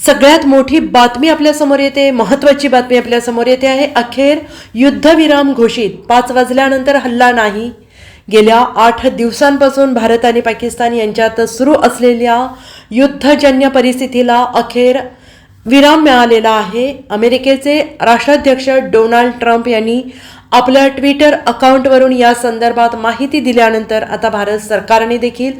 सगळ्यात मोठी बातमी आपल्यासमोर येते महत्त्वाची बातमी आपल्यासमोर येते आहे अखेर युद्धविराम घोषित. पाच वाजल्यानंतर हल्ला नाही. गेल्या आठ दिवसांपासून भारत आणि पाकिस्तान यांच्यात सुरू असलेल्या युद्धजन्य परिस्थितीला अखेर विराम मिळालेला आहे. अमेरिकेचे राष्ट्राध्यक्ष डोनाल्ड ट्रम्प यांनी आपल्या ट्विटर अकाउंटवरून या संदर्भात माहिती दिल्यानंतर आता भारत सरकारने देखील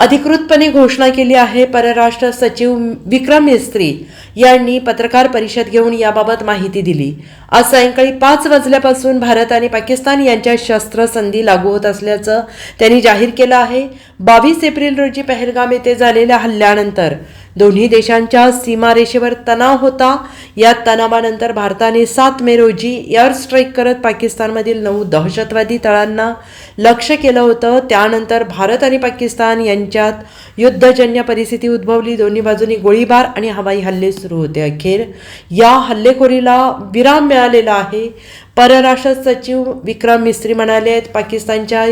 अधिकृतपणे घोषणा केली आहे. परराष्ट्र सचिव विक्रम मिस्त्री यांनी पत्रकार परिषद घेऊन याबाबत माहिती दिली. आज सायंकाळी पाच वाजल्यापासून भारत आणि पाकिस्तान यांच्या शस्त्रसंधी लागू होत असल्याचं त्यांनी जाहीर केलं आहे. बावीस एप्रिल रोजी पहलगाम येथे झालेल्या हल्ल्यानंतर दोन्ही देशांच्या सीमारेषेवर तणाव होता. या तणावानंतर भारताने सात मे रोजी एअर स्ट्राईक करत पाकिस्तानमधील नऊ दहशतवादी तळांना लक्ष केलं होतं. त्यानंतर भारत आणि पाकिस्तान यांच्यात युद्धजन्य परिस्थिती उद्भवली. दोन्ही बाजूनी गोळीबार आणि हवाई हल्ले सुरू होते. अखेर या हल्लेखोरीला विराम मिळालेला आहे. परराष्ट्र सचिव विक्रम मिस्त्री म्हणाले आहेत पाकिस्तानच्या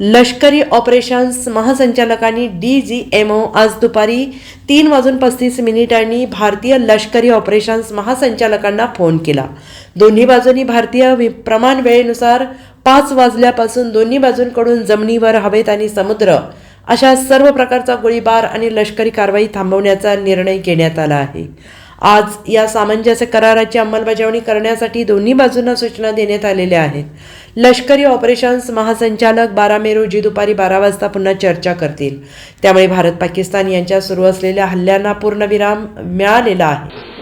लष्करी ऑपरेशन्स महासंचालकांनी डी जी एम ओ आज दुपारी तीन वाजून पस्तीस मिनिटांनी भारतीय लष्करी ऑपरेशन्स महासंचालकांना फोन केला. दोन्ही बाजूंनी भारतीय वि- प्रमाण वेळेनुसार पाच वाजल्यापासून दोन्ही बाजूंकडून जमिनीवर हवेत आणि समुद्र अशा सर्व प्रकारचा गोळीबार आणि लष्करी कारवाई थांबवण्याचा निर्णय घेण्यात आला आहे. आज या सामंजस्य कराराची अंमलबजावणी करण्यासाठी दोन्ही बाजूंना सूचना देण्यात आलेल्या आहेत लष्करी ऑपरेशन्स महासंचालक बारा मे रोजी दुपारी बारा वाजता पुन्हा चर्चा करतील त्यामुळे भारत पाकिस्तान यांच्या सुरू असलेल्या हल्ल्यांना पूर्णविराम मिळालेला आहे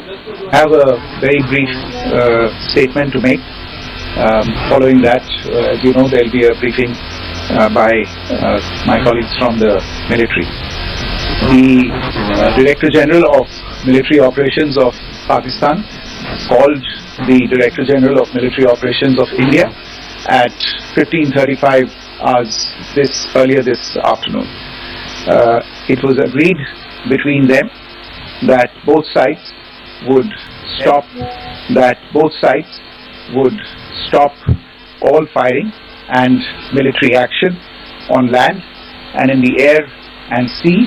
have a very brief uh, statement to make. Um, following that, uh, as you know, there will be a briefing uh, by uh, my colleagues from the military. The uh, Director General of Military Operations of Pakistan called the Director General of Military Operations of India at 15:35 hours this earlier this afternoon. Uh, it was agreed between them that both sides would stop that both sides would stop all firing and military action on land and in the air and sea